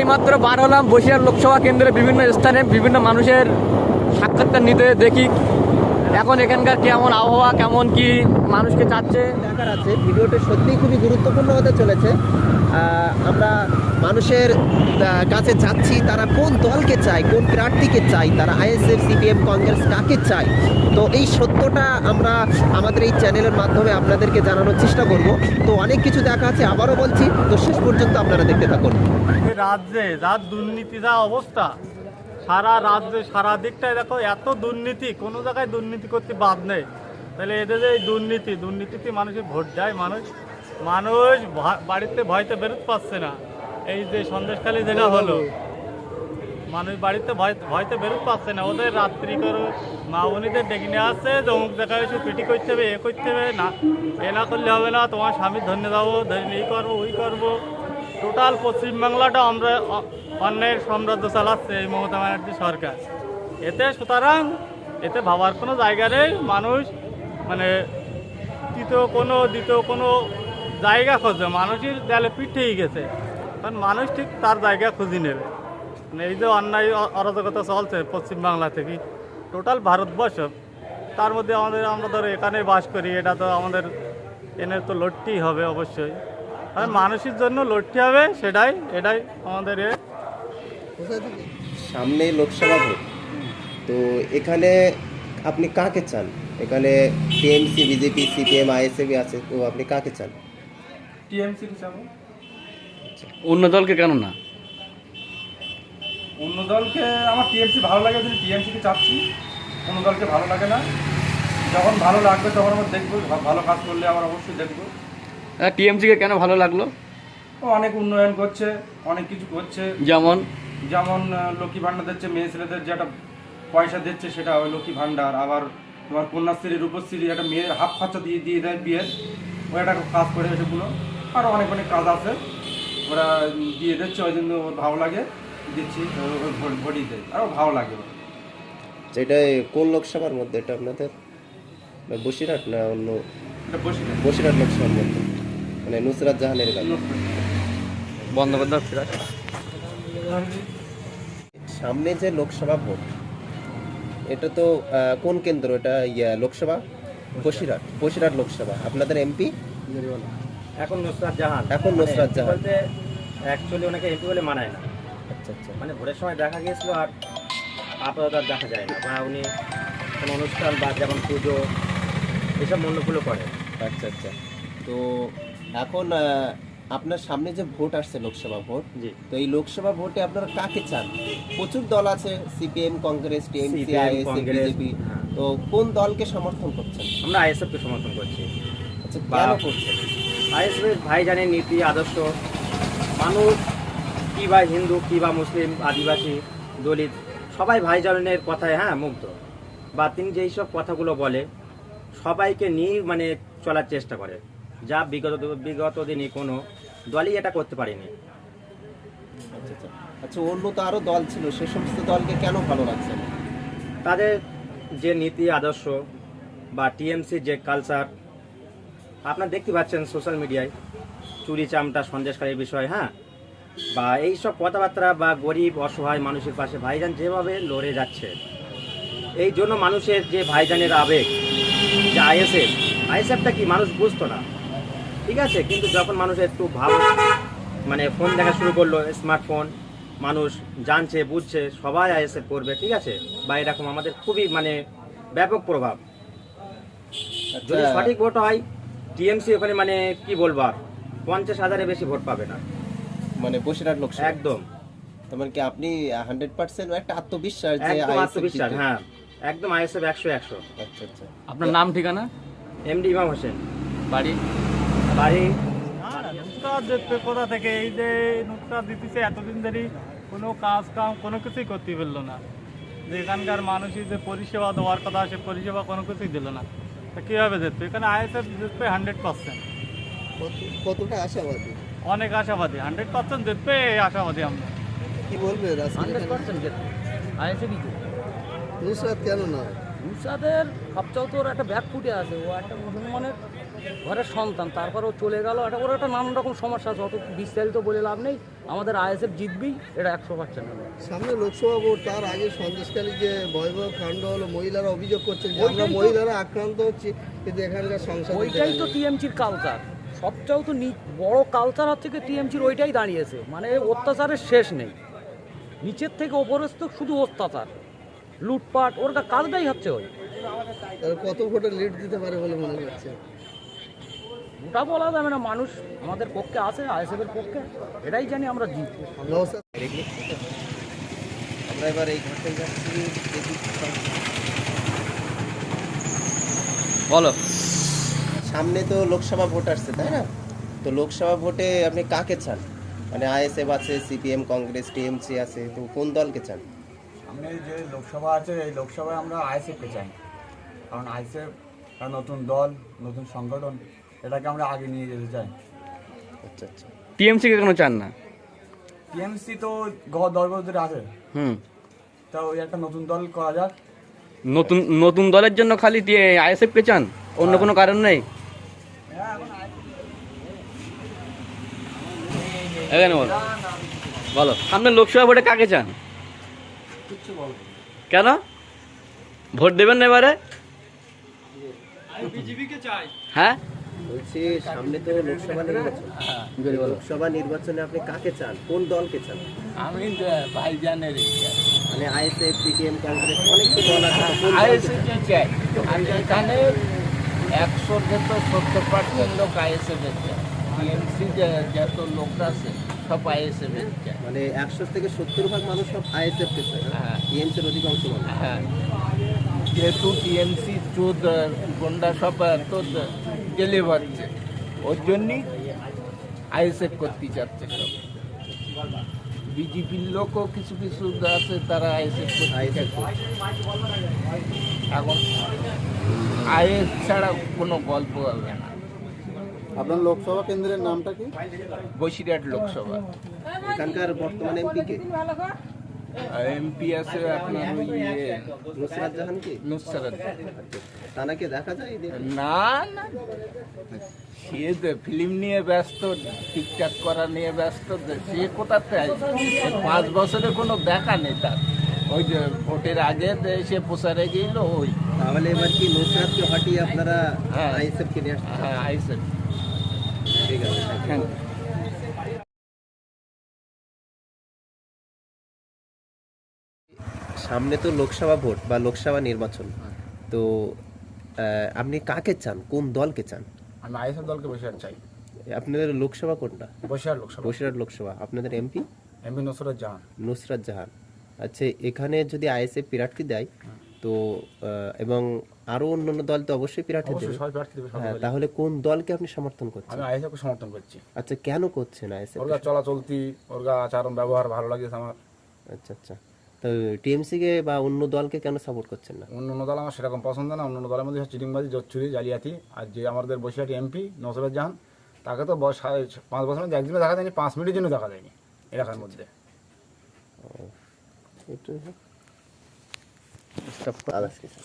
এইমাত্র বার হলাম বসিরহাট লোকসভা কেন্দ্রে বিভিন্ন স্থানে বিভিন্ন মানুষের সাক্ষাৎকার নিতে দেখি। এখন এখানকার কেমন আবহাওয়া, কেমন কি মানুষকে চাচ্ছে? দেখার আছে, ভিডিওটা সত্যিই খুবই গুরুত্বপূর্ণ হতে চলেছে। আমরা মানুষের কাছে যাচ্ছি, তারা কোন দলকে চায়, কোন প্রার্থীকে চায়, তারা আইএসএফ, সিপিএম, কংগ্রেস কাকে চায়? তো এই সত্যটা আমরা আমাদের এই চ্যানেলের মাধ্যমে আপনাদেরকে জানানোর চেষ্টা করব। তো অনেক কিছু দেখা আছে, আবারও বলছি, তো শেষ পর্যন্ত আপনারা দেখতে থাকুন। রাজ্যে যা দুর্নীতি, যা অবস্থা, সারা রাজ্যে, সারা দিকটায় দেখো, এত দুর্নীতি, কোনো জায়গায় দুর্নীতি করতে বাদ নেই। তাহলে এদের যে দুর্নীতি, দুর্নীতিতে মানুষের ভোট দেয় মানুষ মানুষ বাড়িতে ভয়তে বেরোতে পারছে না। এই যে সন্দেশখালি যেটা হলো, মানুষ বাড়িতে ভয় ভয়তে বেরোতে পারছে না। ওদের রাত্রি করে মা বোনিদের ডেকে নিয়ে আসছে জমুক দেখা এসে পিটি করতে হবে, এ করতে হবে, না, এ না করলে হবে না, তোমার স্বামীর ধন্য যাব ধন্য এই করব, ওই করব। টোটাল পশ্চিমবাংলাটা আমরা অ- অন্যের সাম্রাজ্য চালাচ্ছে এই মমতা ব্যানার্জি সরকার। এতে সুতরাং এতে ভাবার কোনো জায়গা নেই। মানুষ মানে তৃতীয় কোনো, দ্বিতীয় কোনো জায়গা খোঁজে মানুষের দেয়ালে পিঠেই গেছে। কারণ মানুষ ঠিক তার জায়গা খুঁজে নেবে। মানে এই যে অন্যায় অরাজকতা চলছে পশ্চিমবাংলা থেকে টোটাল ভারতবর্ষ তার মধ্যে আমাদের আমরা ধরো এখানে বাস করি এটা তো আমাদের এনে তো লড়তেই হবে অবশ্যই। আর মানুষের জন্য লড়তে হবে সেটাই এটাই আমাদের এ সামনে লোকসভা ভোট। তো এখানে আপনি কাকে চান? এখানে টিএমসি বিজেপি সিপিএম আইএসএফ আছে তো আপনি কাকে চান? টিএমসি যাব। অন্য দলকে কেন না? অন্য দলকে আমার টিএমসি ভালো লাগে ওই টিএমসিকে চাচ্ছি অন্য দলকে ভালো লাগে না। যখন ভালো লাগবে তখন আমরা দেখব ভালো কাজ করলে আবার অবশ্যই দেখব। টিএমসিকে কেন ভালো লাগল? ও অনেক উন্নয়ন করছে অনেক কিছু করছে। যেমন? যেমন লক্ষ্মী ভাণ্ডার দিচ্ছে মেয়ে ছেলেদের যে একটা পয়সা দিচ্ছে সেটা ওই লক্ষ্মী ভাণ্ডার আবার তোমার কন্যাশ্রী রূপশ্রী একটা মেয়ের হাফ খরচা দিয়ে দিয়ে দেয় বিয়ের। ও একটা কাজ করে সেগুলো আরও অনেক অনেক কাজ আছে। ওরা দিয়ে দিচ্ছে ওই জন্য ওর ভালো লাগে। দিচ্ছি ভোটই দেয়। আরও ভালো লাগে। যেটা কোন লোকসভার মধ্যে? এটা আপনাদের? বসিরহাট না অন্য? এটা বসে দেয়। বসিরহাট লোকসভার মধ্যে। মানে নুসরাত জাহানের এলাকা বন্দ্যোপাধ্যায় সামনে যে লোকসভা ভোট এটা তো কোন কেন্দ্র? এটা ইয়া লোকসভা? বসিরহাট। বসিরহাট। লোকসভা। আপনাদের এমপি? এখন নুসরাত জাহান। এখন নুসরাত জাহান। বলতে অ্যাকচুয়ালি ওনাকে এমপি বলে মানায় না। আচ্ছা আচ্ছা। মানে ভোটের সময় দেখা গিয়েছিল আর আপাতত আর দেখা যায় না বা উনি কোনো অনুষ্ঠান বা যেমন পুজো এসব মূল্যগুলো করে আচ্ছা আচ্ছা। তো এখন আপনার সামনে যে ভোট আসছে লোকসভা ভোট তো এই লোকসভা ভোটে আপনারা কাকে চান? প্রচুর দল আছে CPM Congress TMC ISF BJP হ্যাঁ। তো কোন দলকে সমর্থন করছেন? আমরা আইএসএফকে সমর্থন করছি। আচ্ছা কেন করছেন? আইএসএফের ভাইজানের নীতি আদর্শ। মানুষ কী বা হিন্দু কী বা মুসলিম আদিবাসী দলিত সবাই ভাইজানের কথায় হ্যাঁ মুগ্ধ। বা তিনি যেই সব কথাগুলো বলে সবাইকে নিয়ে মানে চলার চেষ্টা করে। যা বিগত বিগত দিনে কোনো দলই এটা করতে পারেনি। আচ্ছা আচ্ছা। আচ্ছা অন্য তো আরও দল ছিল সে সমস্ত দলকে কেন ভালো লাগছে তাদের যে নীতি আদর্শ বা টিএমসির যে কালচার আপনার দেখতে পাচ্ছেন সোশ্যাল মিডিয়ায় চুরি চামটা সন্দেশকারীর বিষয় হ্যাঁ? বা এই সব কথাবার্তা বা গরিব অসহায় মানুষের পাশে ভাইজান যেভাবে লড়ে যাচ্ছে এই জন্য মানুষের যে ভাইজানের আবেগ যে আইএসএফ আইএসএফটা কি মানুষ বুঝতো না? ঠিক আছে কিন্তু যখন মানুষ একটু ভালো মানে ফোন দেখা শুরু করল স্মার্টফোন মানুষ জানছে বুঝছে সবাই আইএসএফ করবে ঠিক আছে? বা এরকম আমাদের খুবই মানে ব্যাপক প্রভাব। যদি আচ্ছা, সঠিক ভোট হয় টিএমসি ওখানে মানে কি বলব আর? পঞ্চাশ হাজারের বেশি ভোট পাবে না। মানে বসিরহাট লোকসভা। একদম। তার মানে কি আপনি হান্ড্রেড পার্সেন্ট একটা আত্মবিশ্বাস যে একদম আত্মবিশ্বাস হ্যাঁ। একদম আইএসএফ একশো একশো। আচ্ছা আচ্ছা। আপনার নাম ঠিকানা? এমডি ইমাম হোসেন। বাড়ি? বাড়ি। কোথা থেকে এই যে নুসরাত দিতেছে এতদিন ধরে কোনো কাজ কাম কোনো কিছুই করতে পারল না। যে এখানকার মানুষই যে পরিষেবা দেওয়ার কথা সে পরিষেবা কোনো কিছুই দিল না। তা কীভাবে জিতবে এখানে আইএসএফ জিতবে হান্ড্রেড পার্সেন্ট কতটা আশাবাদী? অনেক আশাবাদী হান্ড্রেড পার্সেন্ট জিতবে এই আশাবাদী আমরা। কি বলবে হান্ড্রেড পার্সেন্ট আইএসএফই নুসরাত কেন না? রুশাদের সবচেয়ে তোর একটা ব্যাগ ফুটে আছে। ও একটা মুসলমানের ঘরের সন্তান। তারপর ও চলে গেল। এটা ওর একটা নানান রকম সমস্যা আছে। অত বিস্তারিত বলে লাভ নেই। আমাদের আইএসএফ জিতবেই এটা একশো পার্সেন্ট সামনে লোকসভা ভোট তার আগে সন্দেশকালী যে ভয়াবহ কাণ্ড হলো মহিলারা অভিযোগ করছেন যে আমরা মহিলারা আক্রান্ত হচ্ছি কিন্তু এখানকার সংসদ ওইটাই তো টিএমসির কালচার সবচেয়ে তো নি- বড় কালচার হচ্ছে কি টিএমসির ওইটাই দাঁড়িয়েছে। মানে অত্যাচারের শেষ নেই। নিচের থেকে ওপরস্থ শুধু অত্যাচার। লুটপাট ওর কাজটাই হচ্ছে ওই। কত ভোটে লিড দিতে পারে বলে মনে হচ্ছে? ওটা বলা যাবে না মানুষ আমাদের পক্ষে আছে আইএসএফের পক্ষে এটাই জানি আমরা জিতবো আমরা এবার এই ঘাটে যাচ্ছি বলো। সামনে তো লোকসভা ভোট আসছে তাই না? তো লোকসভা ভোটে আপনি কাকে চান? মানে আইএসএফ আছে সিপিএম কংগ্রেস টিএমসি আছে তো কোন দলকে চান? সামনে যে লোকসভা আছে এই লোকসভায় আমরা আইএসএফকে চাই। কারণ আইএসএফ একটা নতুন দল নতুন সংগঠন এটাকে আমরা আগে নিয়ে যেতে চাই। আচ্ছা আচ্ছা। টিএমসিকে কেন চান না? টিএমসি তো গহ দশ বছর আছে। হুম। তা ওই একটা নতুন দল করা যাক। নতুন নতুন দলের জন্য খালি আইএসএফকে চান? অন্য কোনো কারণ নেই? এখানে বলো। বলো সামনে লোকসভা ভোটে কাকে চান? কেন? ভোট দেবেন না এবারে? হ্যাঁ? বলছি সামনে তো লোকসভা নির্বাচন। লোকসভা নির্বাচনে আপনি কাকে চান? কোন দলকে চান? আমি ভাইজানের মানে আইএসএফ সিপিএম কংগ্রেস অনেক তো দল আছে তো কোন দলকে আইএসএ চান? চাই। এখানে একশোর ভেতর সত্তর পার্সেন্ট লোক আইএসএ চায় টিএমসি যত লোক আছে সব আইএসএ চায় মানে একশো থেকে সত্তর ভাগ মানুষ সব আইএসএফ কে হ্যাঁ। টিএমসির অধিকাংশ মানুষ। হ্যাঁ। যেহেতু টিএমসি চোদ গন্ডা সব তো জেলে বাড়ছে ওর জন্যই আইএসএফ করতে চাচ্ছে সব। বিজেপির লোকও কিছু কিছু আছে তারা আইএসএফ আইএসএফ এখন আইএস ছাড়া কোনো গল্প হবে না। আপনার লোকসভা কেন্দ্রের নামটা কি? বসিরহাট লোকসভা। এখানকার বর্তমান এমপি কে? এমপি আছে আপনার ওই ইয়ে, নুসরাত জাহান কি? নুসরাত। তানাকে দেখা যায় না না। সে তো ফিল্ম নিয়ে ব্যস্ত ঠিকঠাক করা নিয়ে ব্যস্ত সে কোথাতে? পাঁচ বছরে কোনো দেখা নেই তার। ওই যে ভোটের আগে সে প্রচারে গেল ওই। তাহলে এবার কি নুসরাতকে হটিয়ে আপনারা হ্যাঁ। আইএসএফ কে নিয়ে আসতে চান? হ্যাঁ আইসে ঠিক আছে thank you. সামনে তো লোকসভা ভোট বা লোকসভা নির্বাচন। তো আহ, আপনি কাকে চান? কোন দলকে চান? আমি আইএসএফ দলকে বসিরহাট চাই। আপনাদের লোকসভা কোনটা? বসিরহাট লোকসভা। বসিরহাট লোকসভা। আপনাদের এমপি? এমপি নসরত জাহান। নুসরাত জাহান। আচ্ছা এখানে যদি আইএসএফ প্রার্থী দেয় তো এবং আরও অন্যান্য দল তো অবশ্যই প্রার্থী দেবে। হ্যাঁ তাহলে কোন দলকে আপনি সমর্থন করছেন? আমি আইএসএফকে সমর্থন করছি। আচ্ছা কেন করছেন আইএসএফ ওর চলাচলতি ওর আচরণ ব্যবহার ভালো লাগছে আমার। আচ্ছা আচ্ছা। তো টিএমসি কে বা অন্য দলকে কেন সাপোর্ট করছেন না? অন্য অন্য দল আমার সেরকম পছন্দ না। অন্য অন্য দলের মধ্যে চিটিংবাজি জোচ্ছুরি জালিয়াতি আর যে আমাদের বসিরহাটি এমপি নসরত জাহান তাকে তো বয়স পাঁচ বছরের মধ্যে একদিনও দেখা যায়নি পাঁচ মিনিটের জন্য দেখা যায়নি এলাকার মধ্যে। একটু আদার্স কিছু